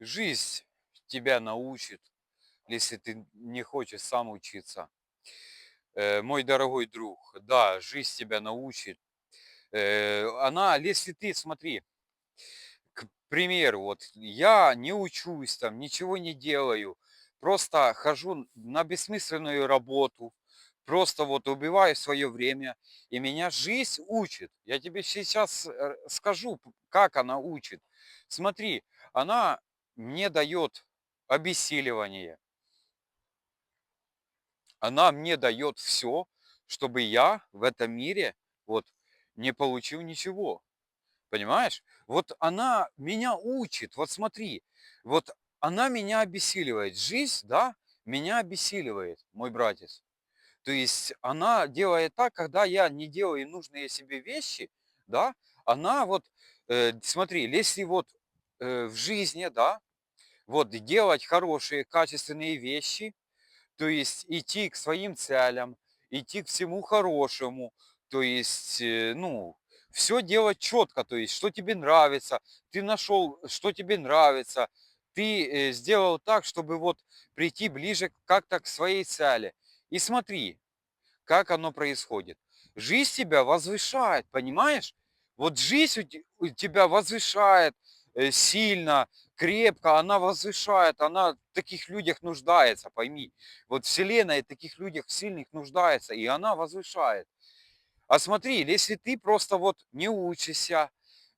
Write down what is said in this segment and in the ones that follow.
Жизнь тебя научит, если ты не хочешь сам учиться. Э, мой дорогой друг, да, жизнь тебя научит. Э, она, если ты, смотри, к примеру, вот я не учусь там, ничего не делаю, просто хожу на бессмысленную работу, просто вот убиваю свое время, и меня жизнь учит. Я тебе сейчас э, скажу, как она учит. Смотри, она мне дает обессиливание, она мне дает все, чтобы я в этом мире вот не получил ничего. Понимаешь? Вот она меня учит. Вот смотри, вот она меня обессиливает. Жизнь, да, меня обессиливает, мой братец. То есть она делает так, когда я не делаю нужные себе вещи, да, она вот, э, смотри, если вот э, в жизни, да, вот делать хорошие, качественные вещи, то есть идти к своим целям, идти к всему хорошему, то есть, э, ну, все делать четко, то есть, что тебе нравится, ты нашел, что тебе нравится, ты э, сделал так, чтобы вот прийти ближе как-то к своей цели. И смотри, как оно происходит. Жизнь тебя возвышает, понимаешь? Вот жизнь у те- у тебя возвышает сильно, крепко, она возвышает, она в таких людях нуждается, пойми. Вот Вселенная в таких людях сильных нуждается, и она возвышает. А смотри, если ты просто вот не учишься,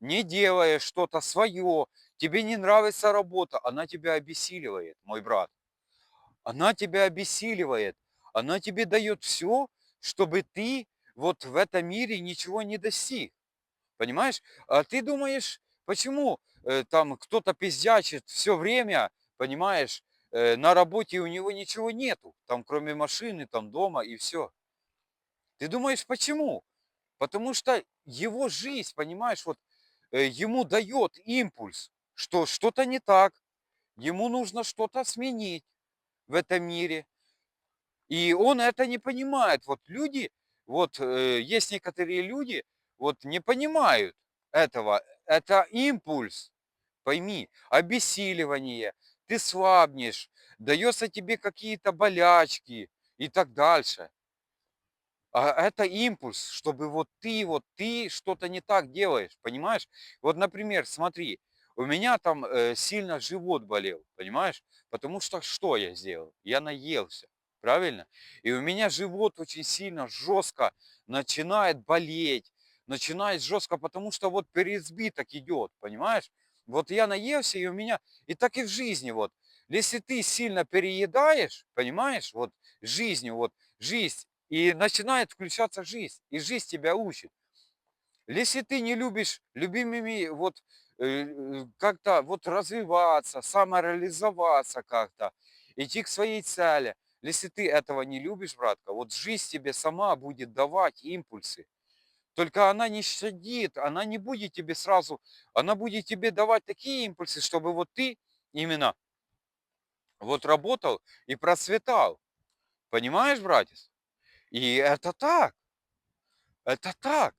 не делаешь что-то свое, тебе не нравится работа, она тебя обессиливает, мой брат. Она тебя обессиливает. Она тебе дает все, чтобы ты вот в этом мире ничего не достиг. Понимаешь? А ты думаешь, почему э, там кто-то пиздячит все время, понимаешь, э, на работе у него ничего нету, там кроме машины, там дома и все. Ты думаешь, почему? Потому что его жизнь, понимаешь, вот э, ему дает импульс, что что-то не так, ему нужно что-то сменить в этом мире. И он это не понимает. Вот люди, вот э, есть некоторые люди, вот не понимают этого. Это импульс, пойми, обессиливание, ты слабнешь, дается тебе какие-то болячки и так дальше. А это импульс, чтобы вот ты, вот ты что-то не так делаешь, понимаешь? Вот, например, смотри, у меня там э, сильно живот болел, понимаешь? Потому что что я сделал? Я наелся, правильно? И у меня живот очень сильно, жестко начинает болеть, начинает жестко, потому что вот переизбиток идет, понимаешь? Вот я наелся, и у меня, и так и в жизни вот. Если ты сильно переедаешь, понимаешь, вот жизнью, вот жизнь и начинает включаться жизнь, и жизнь тебя учит. Если ты не любишь любимыми вот э, как-то вот развиваться, самореализоваться как-то, идти к своей цели, если ты этого не любишь, братка, вот жизнь тебе сама будет давать импульсы. Только она не щадит, она не будет тебе сразу, она будет тебе давать такие импульсы, чтобы вот ты именно вот работал и процветал. Понимаешь, братец? И это так, это так.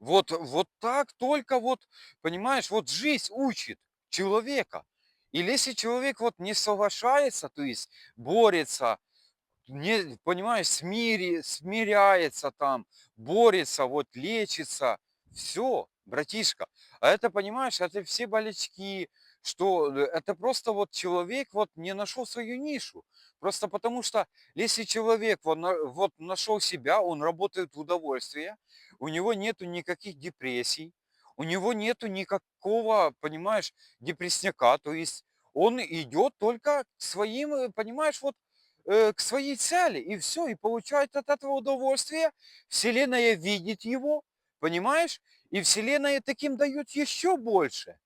Вот, вот так только вот, понимаешь, вот жизнь учит человека. Или если человек вот не соглашается, то есть борется, не, понимаешь, смири, смиряется там, борется, вот лечится, все, братишка. А это, понимаешь, это все болячки, что э, это просто вот человек вот не нашел свою нишу. Просто потому что если человек вот, вот нашел себя, он работает в удовольствие, у него нету никаких депрессий, у него нету никакого, понимаешь, депрессняка, то есть он идет только своим, э, понимаешь, вот э, к своей цели, и все, и получает от этого удовольствие. Вселенная видит его, понимаешь? И Вселенная таким дает еще больше.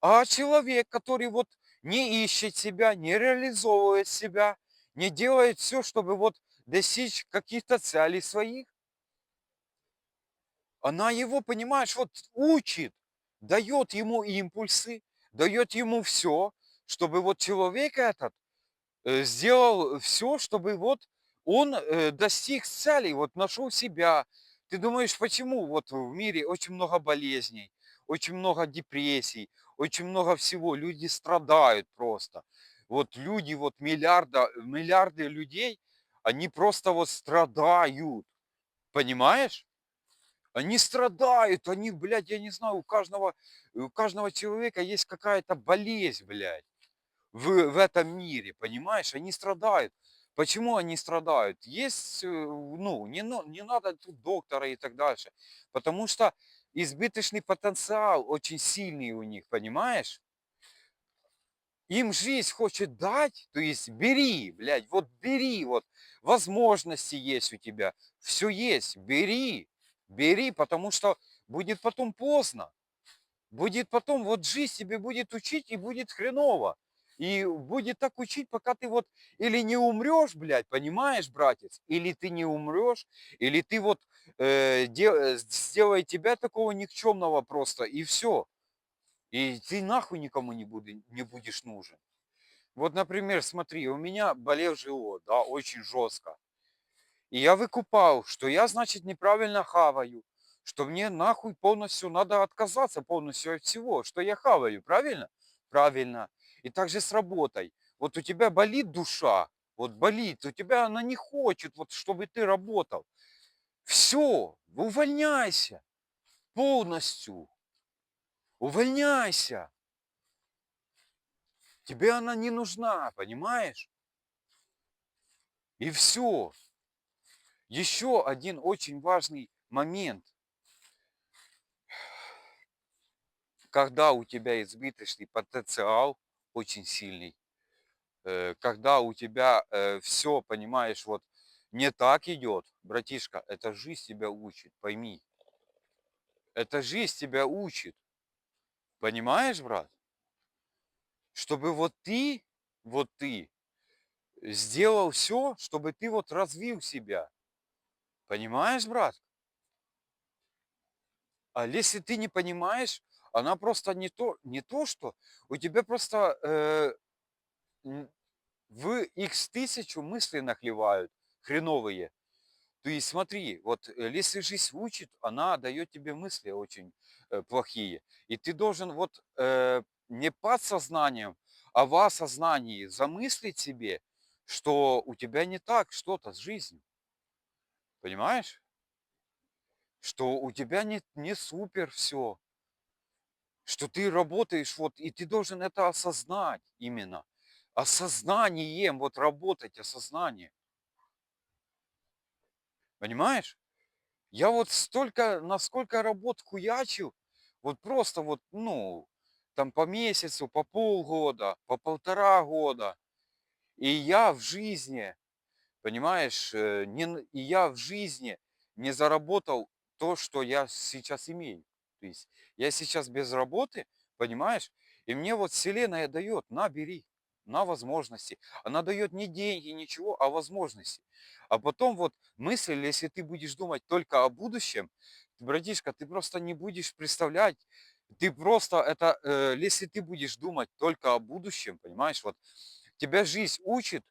А человек, который вот не ищет себя, не реализовывает себя, не делает все, чтобы вот достичь каких-то целей своих, она его, понимаешь, вот учит, дает ему импульсы, дает ему все, чтобы вот человек этот сделал все, чтобы вот он э, достиг целей, вот нашел себя. Ты думаешь, почему вот в мире очень много болезней, очень много депрессий, очень много всего. Люди страдают просто. Вот люди, вот миллиарда, миллиарды людей, они просто вот страдают. Понимаешь? Они страдают, они, блядь, я не знаю, у каждого, у каждого человека есть какая-то болезнь, блядь, в, в этом мире, понимаешь? Они страдают. Почему они страдают? Есть, э, ну, не, но- не надо тут доктора и так дальше. Потому что избыточный потенциал очень сильный у них, понимаешь? Им жизнь хочет дать, то есть бери, блядь, вот бери, вот возможности есть у тебя, все есть, бери, бери, потому что будет потом поздно, будет потом, вот жизнь тебе будет учить и будет хреново. И будет так учить, пока ты вот или не умрешь, блядь, понимаешь, братец, или ты не умрешь, или ты вот э, де- э, сделай тебя такого никчемного просто, и все. И ты нахуй никому не, буду, не будешь нужен. Вот, например, смотри, у меня болел живот, да, очень жестко. И я выкупал, что я, значит, неправильно хаваю, что мне нахуй полностью надо отказаться полностью от всего, что я хаваю, правильно? Правильно. И также с работой. Вот у тебя болит душа, вот болит, у тебя она не хочет, вот чтобы ты работал. Все, увольняйся полностью. Увольняйся. Тебе она не нужна, понимаешь? И все. Еще один очень важный момент. Когда у тебя избыточный потенциал, очень сильный, э, когда у тебя все, понимаешь, вот не так идет, братишка, эта жизнь тебя учит, пойми. Эта жизнь тебя учит. Понимаешь, брат? Чтобы вот ты, вот ты сделал все, чтобы ты вот развил себя. Понимаешь, брат? А если ты не понимаешь, она просто не то, не то что, у тебя просто э, в x тысячу мысли нахлевают, хреновые. То есть смотри, вот э, если жизнь учит, она дает тебе мысли очень э, плохие. И ты должен вот э, не подсознанием, а в осознании замыслить себе, что у тебя не так что-то с жизнью. Понимаешь? Что у тебя не, не супер все. Что ты работаешь, вот, и ты должен это осознать именно. Осознанием, вот работать, осознание. Понимаешь? Я вот столько, насколько работ хуячил, вот просто вот, ну, там по месяцу, по полгода, по полтора года. И я в жизни, понимаешь, э, не, и я в жизни не заработал то, что я сейчас имею. То есть я сейчас без работы, понимаешь, и мне вот вселенная дает, на, бери, на возможности. Она дает не деньги, ничего, а возможности. А потом вот мысль, если ты будешь думать только о будущем, братишка, ты просто не будешь представлять, ты просто это, э, если ты будешь думать только о будущем, понимаешь, вот тебя жизнь учит,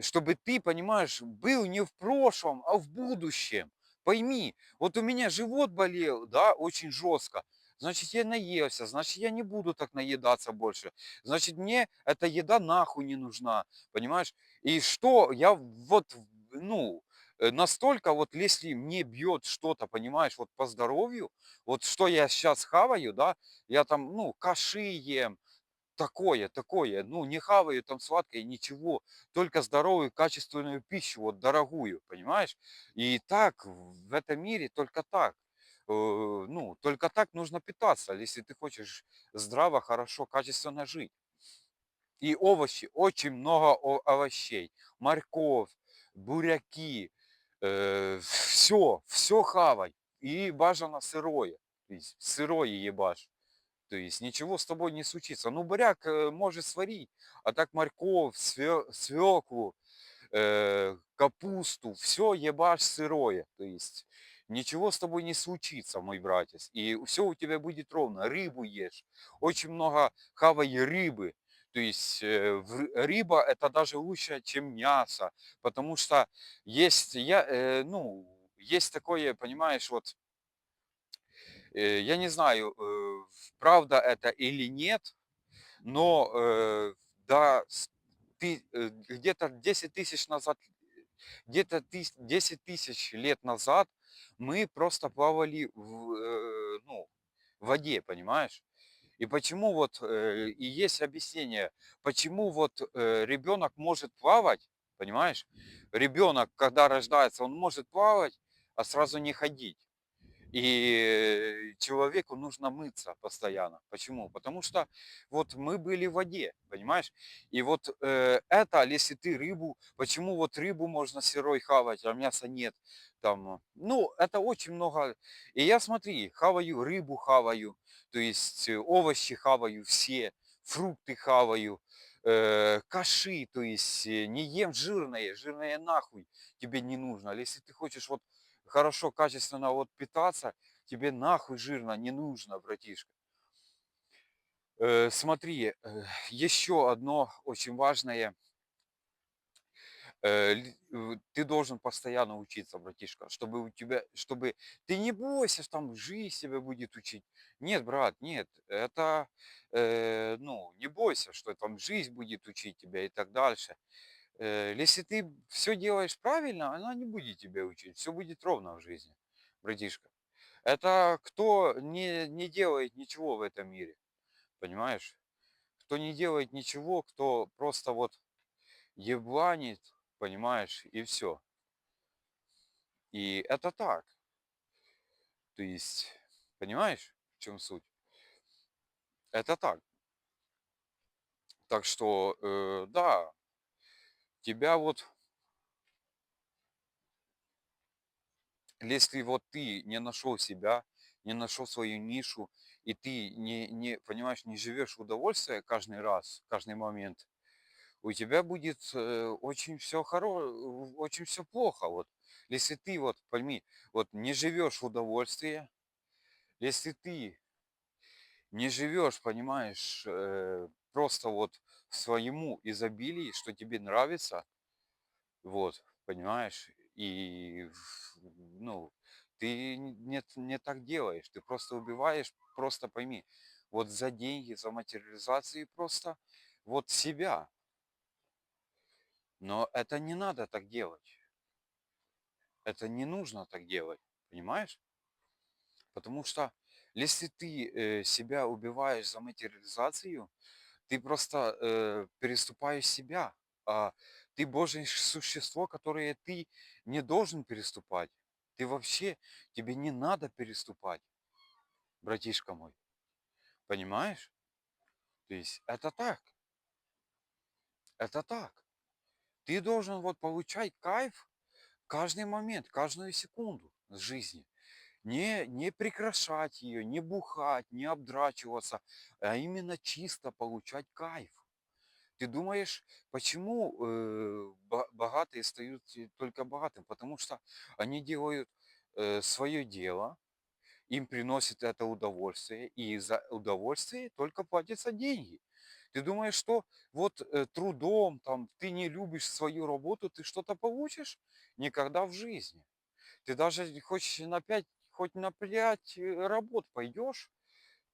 чтобы ты, понимаешь, был не в прошлом, а в будущем. Пойми, вот у меня живот болел, да, очень жестко. Значит, я наелся, значит, я не буду так наедаться больше. Значит, мне эта еда нахуй не нужна, понимаешь? И что, я вот, ну, э, настолько вот, если мне бьет что-то, понимаешь, вот по здоровью, вот что я сейчас хаваю, да, я там, ну, каши ем, такое, такое, ну, не хаваю там сладкое, ничего, только здоровую, качественную пищу, вот дорогую, понимаешь? И так в этом мире только так. Э, Ну, только так нужно питаться, если ты хочешь здраво, хорошо, качественно жить. И овощи, очень много овощей, морковь, буряки, все, все хавай. И бажано сырое, то есть сырое ебашь. То есть ничего с тобой не случится. Ну, буряк э, может сварить, а так морковь, свеклу, э, капусту, все ебашь сырое. То есть ничего с тобой не случится, мой братец. И все у тебя будет ровно. Рыбу ешь. Очень много хавай рыбы. То есть э, рыба это даже лучше, чем мясо. Потому что есть, я, э, ну, есть такое, понимаешь, вот, э, я не знаю, правда это или нет, но да, где-то 10 тысяч назад, где-то тыс- 10 тысяч лет назад мы просто плавали в, э, ну, в воде, понимаешь? И почему вот, э, и есть объяснение, почему вот э, ребенок может плавать, понимаешь? Ребенок, когда рождается, он может плавать, а сразу не ходить. И человеку нужно мыться постоянно. Почему? Потому что вот мы были в воде, понимаешь? И вот э, это, если ты рыбу, почему вот рыбу можно сырой хавать, а мяса нет? Там, ну, это очень много. И я смотри, хаваю рыбу, хаваю, то есть э, овощи хаваю все, фрукты хаваю, э, каши, то есть э, не ем жирное, жирное нахуй тебе не нужно. А если ты хочешь вот хорошо, качественно вот питаться, тебе нахуй жирно не нужно, братишка. Э, смотри, э, еще одно очень важное. Э, ты должен постоянно учиться, братишка, чтобы у тебя, чтобы ты не бойся, что там жизнь тебя будет учить. Нет, брат, нет, это, э, ну, не бойся, что там жизнь будет учить тебя и так дальше. Э, если ты все делаешь правильно, она не будет тебя учить, все будет ровно в жизни, братишка. Это кто не, не делает ничего в этом мире, понимаешь? Кто не делает ничего, кто просто вот ебланит, понимаешь, и все. И это так. То есть, понимаешь, в чем суть? Это так. Так что, э, да, тебя вот, если вот ты не нашел себя, не нашел свою нишу, и ты не, не, понимаешь, не живешь удовольствие каждый раз, каждый момент, у тебя будет э, очень все хоро, очень все плохо. Вот. Если ты вот, пойми, вот не живешь в удовольствии, если ты не живешь, понимаешь, э, просто вот своему изобилии, что тебе нравится, вот, понимаешь, и, ну, ты не, не так делаешь, ты просто убиваешь, просто пойми, вот за деньги, за материализацию просто вот себя. Но это не надо так делать. Это не нужно так делать, понимаешь? Потому что если ты э, себя убиваешь за материализацию, ты просто э, переступаешь себя, а ты Божье существо, которое ты не должен переступать. Ты вообще, тебе не надо переступать, братишка мой. Понимаешь? То есть это так, это так. Ты должен вот получать кайф каждый момент, каждую секунду жизни. Не, не прекращать ее, не бухать, не обдрачиваться, а именно чисто получать кайф. Ты думаешь, почему э, богатые стают э, только богатым? Потому что они делают свое дело, им приносит это удовольствие, и за удовольствие только платятся деньги. Ты думаешь, что вот э, трудом, там, ты не любишь свою работу, ты что-то получишь? Никогда в жизни. Ты даже хочешь на 5, хоть на 5 работ пойдешь,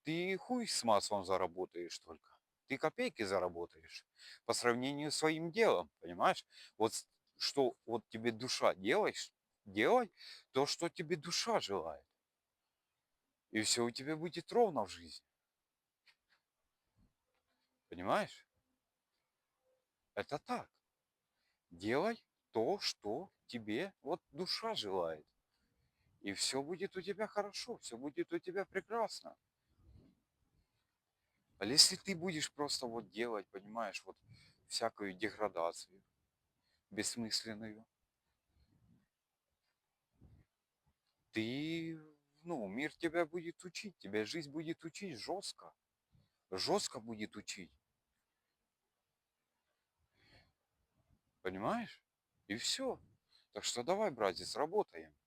ты хуй с маслом заработаешь только. Ты копейки заработаешь по сравнению с своим делом, понимаешь? Вот что вот тебе душа делаешь, делай то, что тебе душа желает. И все у тебя будет ровно в жизни. Понимаешь? Это так. Делай то, что тебе вот душа желает. И все будет у тебя хорошо, все будет у тебя прекрасно. А если ты будешь просто вот делать, понимаешь, вот всякую деградацию бессмысленную, ты, ну, мир тебя будет учить, тебя жизнь будет учить жестко, жестко будет учить, понимаешь? И все. Так что давай, братец, работаем.